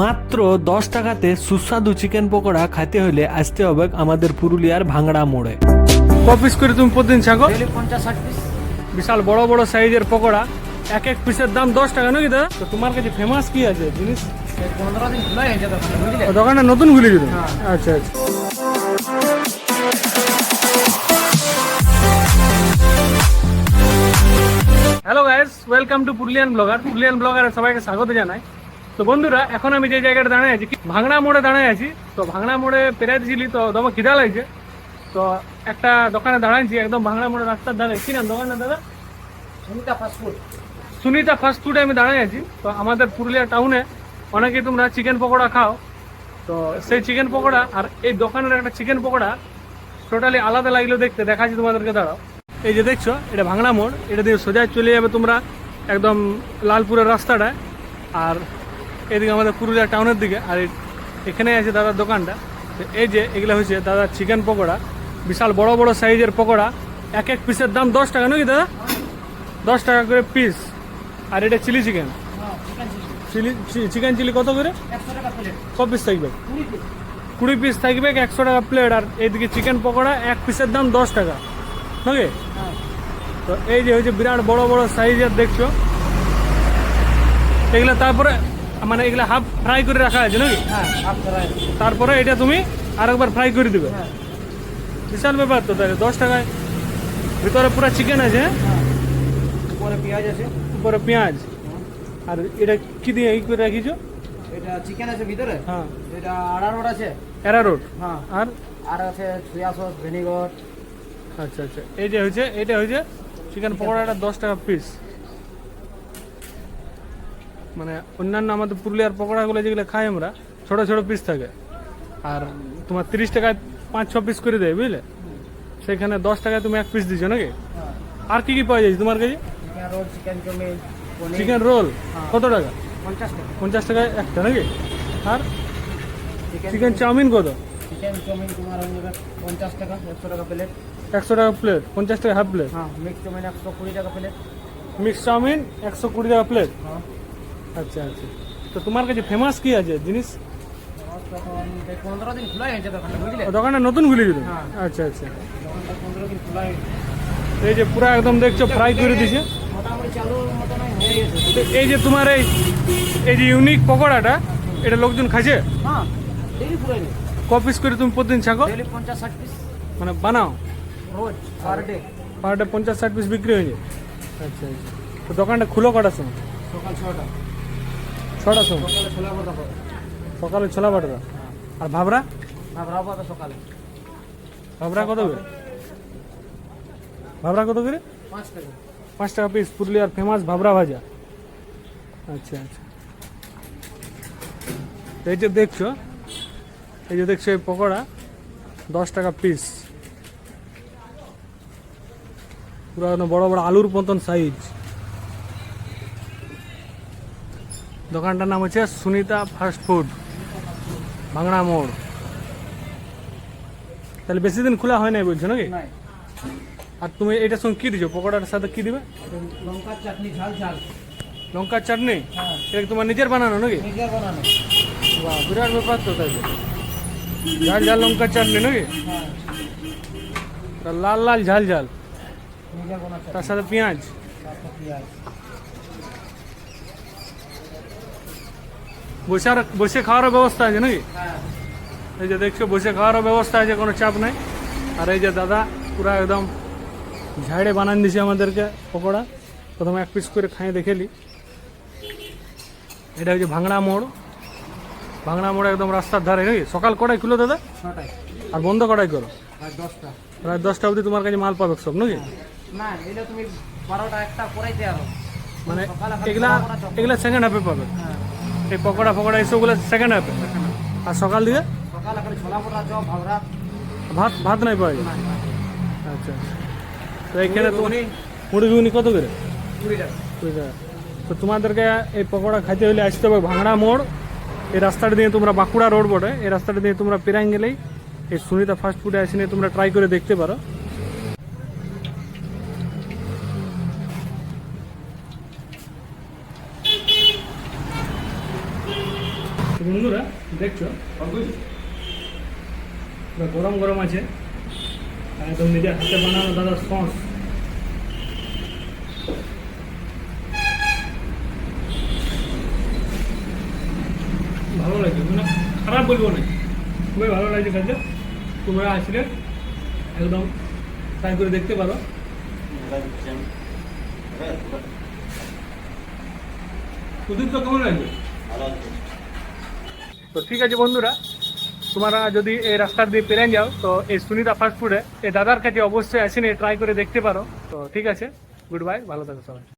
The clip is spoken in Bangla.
মাত্র দশ টাকাতে সুস্বাদু চিকেন পকোড়া খেতে হলে আসতে হবে আমাদের পুরুলিয়ার ভাঙড়া মোড়ে। ক পিস করে তুমি প্রতিদিন ছাগো পঞ্চাশ ষাট পিস বিশাল বড় বড় সাইজের পকোড়া। এক এক পিসের দাম দশ টাকা নাকি দাদা তো তোমার কাছে ফেমাস কি আছে জিনিস? পনেরো দিন খোলাই হয়েছে দোকান দোকানটা নতুন খুলে দিল হ্যাঁ। আচ্ছা আচ্ছা। Hello guys welcome to Purulian blogger Purulian ব্লগারে সবাইকে স্বাগত জানাই। তো বন্ধুরা এখন আমি যে জায়গাটা দাঁড়িয়ে আছি ভাঙড়া মোড়ে দাঁড়িয়ে আছি। তো ভাঙড়া মোড়ে পেরাইছিলি তো দমে খিদা লাগছে। তো একটা দোকানে দাঁড়াইছি একদম ভাঙড়া মোড়ে রাস্তার ধারে। কি নাম দোকানটা দাদা? সুনিতা ফাস্টফুড সুনিতা ফাস্ট ফুডে আমি দাঁড়িয়ে আছি। তো আমাদের পুরুলিয়া টাউনে অনেকেই তোমরা চিকেন পকোড়া খাও। তো সেই চিকেন পকোড়া আর এই দোকানের একটা চিকেন পকোড়া টোটালি আলাদা লাগল দেখতে। দেখাচ্ছি তোমাদেরকে দাঁড়াও। এই যে দেখছ এটা ভাঙড়া মোড়। এটা দিয়ে সোজা চলে যাবে তোমরা একদম লালপুরের রাস্তাটায়। আর এদিকে আমাদের পুরুলিয়া টাউনের দিকে, আর এখানে আছে দাদার দোকানটা। তো এই যে এগুলো হচ্ছে দাদার চিকেন পকোড়া, বিশাল বড় বড় সাইজের পকোড়া, এক এক পিসের দাম দশ টাকা নাকি দাদা? দশ টাকা করে পিস আর এটা chilli chicken chilli chicken chilli কত করে? ক পিস থাকবে। কুড়ি পিস থাকবে, একশো টাকা প্লেট আর এইদিকে চিকেন পকোড়া, এক পিসের দাম দশ টাকা। নাকি তো এই যে হচ্ছে বিরাট বড় বড় সাইজের দেখছ? এগুলো তারপরে মানে এগুলো হাফ ফ্রাই করে রাখা আছে নাকি? হ্যাঁ তারপরে এটা তুমি আরেকবার ফ্রাই করে দিবে। হ্যাঁ। বিশাল ব্যাপার তো তাহলে দশ টাকায়। ভিতরে পুরো চিকেন আছে হ্যাঁ? উপরে পেঁয়াজ আছে। উপরে পেঁয়াজ। আর এটা কি দিয়ে এই করে রাখিছো? এটা চিকেন আছে ভিতরে? হ্যাঁ। এটা আড়ারোট আছে? অ্যারারোট হ্যাঁ। আর? আর আছে সোয়া সস ভিনেগার আচ্ছা আচ্ছা। এই যে হয়েছে এটা হয়েছে চিকেন পকোড়াটা দশ টাকা পিস মানে অন্যান্য আমাদের পুরুলিয়ার পকোড়াগুলো যেগুলো খাই আমরা ছোট ছোট পিস থাকে। আর তোমার তিরিশ টাকায় পাঁচ ছ পিস করে দেয় বুঝলে? সেখানে দশ টাকায় তুমি এক পিস দিচ্ছ নাকি? হ্যাঁ। আর কি কি পাওয়া যায় তোমার কাছে? চিকেন রোল হ্যাঁ। কত টাকা? পঞ্চাশ টাকা। টাকায় একটা নাকি? আর চিকেন চিকেন চাউমিন কত? চিকেন চাউমিন তোমার পঞ্চাশ টাকা একশো টাকা প্লেট একশো টাকা প্লেট পঞ্চাশ টাকা হাফ প্লেট হ্যাঁ মিক্স চাউমিন একশো কুড়ি টাকা প্লেট মিক্স চাউমিন একশো কুড়ি টাকা প্লেট হ্যাঁ। আচ্ছা আচ্ছা। তো তোমার কাছে ফেমাস কি আছে জিনিস? দোকানটা নতুন খুলে দিল হ্যাঁ। আচ্ছা আচ্ছা। এই যে পুরো একদম দেখছ ফ্রাই করে দিছে। এই যে তোমার এই এই যে ইউনিক পকোড়াটা এটা লোকজন খাইছে? হ্যাঁ ক পিস করে তুমি প্রতিদিন ছাকো? পঞ্চাশ মানে বানাও? রোজ পার ডে পঞ্চাশ ষাট পিস বিক্রি হয়ে যায় আচ্ছা আচ্ছা। তো দোকানটা খুলো কটার সময়? সকাল ছটা ছটার সময় সকালে ছোলা বাটরা আর ভাবরা? সকালে ভাবরা কত করে? ভাবরা কত করে? পাঁচ টাকা পিস পুরুলিয়ার ফেমাস ভাবরা ভাজা। আচ্ছা আচ্ছা। এই যে দেখছ, এই যে দেখছ এই পকোড়া, দশ টাকা পিস পুরো বড় বড় আলুর মতন সাইজ দোকানটার নাম হচ্ছে সুনিতা ফাস্ট ফুড ভাঙড়া মোড়। তাহলে বেশি দিন খোলা হয় নাই বলছো নাকি? নাই। আর তুমি এটার সঙ্গে কি দিছো? পকোড়ার সাথে কি দিবে? লঙ্কার চাটনি ঝাল ঝাল। লঙ্কার চাটনি? হ্যাঁ। এটা তোমার নিজের বানানো নাকি? নিজের বানানো। বাহ বিরাট ব্যাপার তো তাই তো। ঝাল ঝাল লঙ্কার চাটনি নাকি? হ্যাঁ। তা লাল লাল ঝাল ঝাল। নিজের বানা চাটনি তার সাথে পেঁয়াজ তারপর পেঁয়াজ বসে আর বসে খাওয়ারও ব্যবস্থা আছে নাকি? হ্যাঁ। এই যে দেখছ বসে খাওয়ারও ব্যবস্থা আছে কোনো চাপ নাই। আর এই যে দাদা পুরো একদম ঝাড়ে বানান দিছে আমাদেরকে পকোড়া। প্রথমে এক পিস করে খাইয়ে দেখেলি এটা হচ্ছে ভাঙড়া মোড়। ভাঙড়া মোড় একদম রাস্তার ধারে নাকি? সকাল কটায় খুলো দাদা? আর বন্ধ কটায় করো? আর দশটা। অবধি তোমার কাছে মাল পাবে সব নাকি? মানে এগুলা এগুলা সেকেন্ড হাফে পাবে। হ্যাঁ। এই পকোড়া ফকোড়া এইসবগুলো সেকেন্ড হাফে আর সকাল দিকে? ভাত ভাত নাই পাওয়া যায়? আচ্ছা। তো এইখানে ঘুগনি, মুড়ি ঘুগনি কত করে? কুড়ি টাকা। তো তোমাদেরকে এই পকোড়া খাইতে হলে আসতে হবে ভাঙড়া মোড়। এই রাস্তাটা দিয়ে তোমরা বাঁকুড়া রোড বটে। এই রাস্তাটা দিয়ে তোমরা পেরাং গেলেই এই সুনিতা ফাস্ট ফুডে আসে নিয়ে তোমরা ট্রাই করে দেখতে পারো। বন্ধুরা, দেখছ? পুরো গরম গরম আছে। আর একদম নিজের হাতে বানানো দাদা সস ভালো লাগছে মানে খারাপ বলব না। খুবই ভালো লাগছে খেতে। তোমরা আসলে একদম ট্রাই করে দেখতে পারো। সুদীপ তো কেমন লাগবে তো ঠিক আছে বন্ধুরা, তোমরা যদি এই রাস্তার দিয়ে পেরে যাও, তো এই সুনিতা ফাস্টফুডে এই দাদার কাছে অবশ্যই আসেনি ট্রাই করে দেখতে পারো। তো ঠিক আছে গুড বাই ভালো থাকো সবাই।